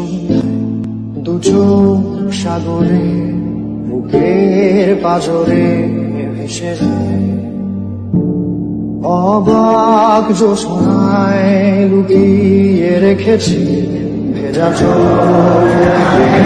সন্ধ্যায় সাগরে বুকের পাজরে ভেসে অবাক জোছনায় লুকিয়ে রেখেছি ভেজা চোখ।